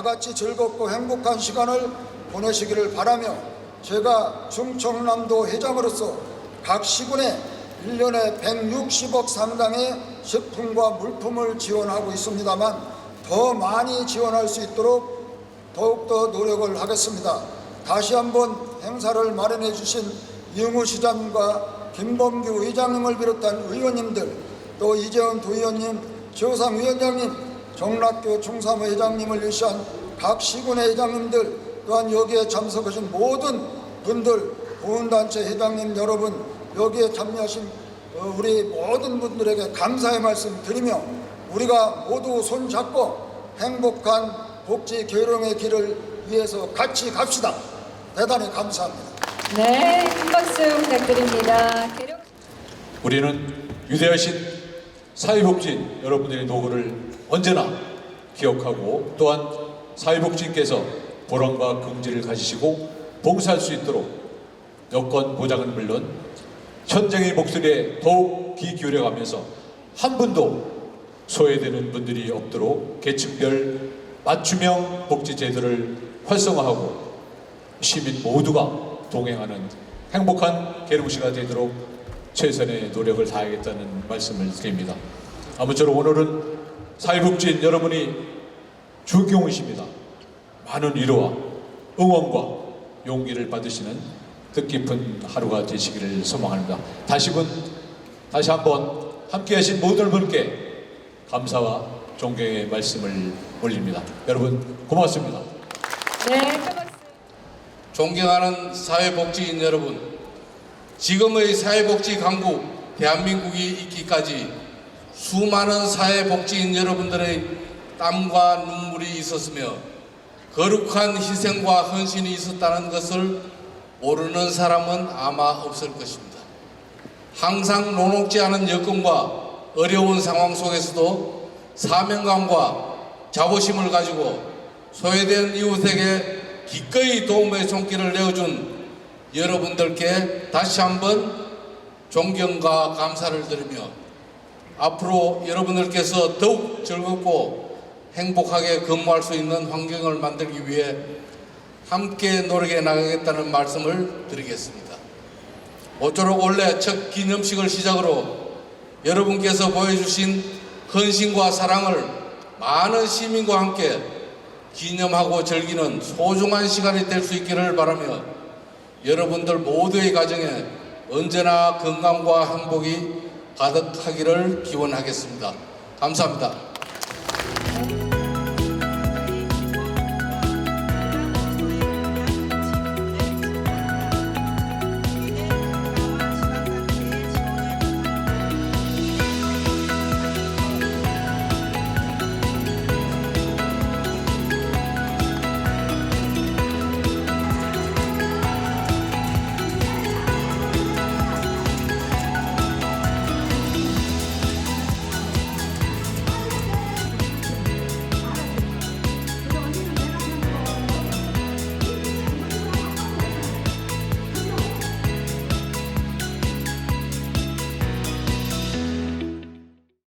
다 같이 즐겁고 행복한 시간을 보내시기를 바라며 제가 충청남도 회장으로서 각 시군에 1년에 160억 상당의 식품과 물품을 지원하고 있습니다만 더 많이 지원할 수 있도록 더욱더 노력을 하겠습니다. 다시 한번 행사를 마련해 주신 이용우 시장과 김범규 의장님을 비롯한 의원님들 또 이재원 도의원님, 최호상 위원장님, 정락교 충사무 회장님을 위시한 각 시군의 회장님들 또한 여기에 참석하신 모든 분들 보훈단체 회장님 여러분 여기에 참여하신 어, 우리 모든 분들에게 감사의 말씀 드리며 우리가 모두 손잡고 행복한 복지 계룡의 길을 위해서 같이 갑시다. 대단히 감사합니다. 네, 큰 박수 부탁드립니다. 우리는 위대하신 사회복지 여러분들의 노고를 언제나 기억하고 또한 사회복지께서 보람과 긍지를 가지시고 봉사할 수 있도록 여건 보장은 물론 현장의 목소리에 더욱 귀 기울여가면서 한 분도 소외되는 분들이 없도록 계층별 맞춤형 복지 제도를 활성화하고 시민 모두가 동행하는 행복한 계룡시가 되도록 최선의 노력을 다하겠다는 말씀을 드립니다. 아무쪼록 오늘은 사회복지인 여러분이 주경이십니다. 많은 위로와 응원과 용기를 받으시는 뜻깊은 하루가 되시기를 소망합니다. 다시금 다시 한번 함께 하신 모든 분께 감사와 존경의 말씀을 올립니다. 여러분 고맙습니다. 네, 큰 박수. 존경하는 사회복지인 여러분, 지금의 사회복지 강국 대한민국이 있기까지 수많은 사회복지인 여러분들의 땀과 눈물이 있었으며 거룩한 희생과 헌신이 있었다는 것을 모르는 사람은 아마 없을 것입니다. 항상 녹록지 않은 여건과 어려운 상황 속에서도 사명감과 자부심을 가지고 소외된 이웃에게 기꺼이 도움의 손길을 내어준 여러분들께 다시 한번 존경과 감사를 드리며 앞으로 여러분들께서 더욱 즐겁고 행복하게 근무할 수 있는 환경을 만들기 위해 함께 노력해 나가겠다는 말씀을 드리겠습니다. 모쪼록 올해 첫 기념식을 시작으로 여러분께서 보여주신 헌신과 사랑을 많은 시민과 함께 기념하고 즐기는 소중한 시간이 될 수 있기를 바라며 여러분들 모두의 가정에 언제나 건강과 행복이 가득하기를 기원하겠습니다. 감사합니다.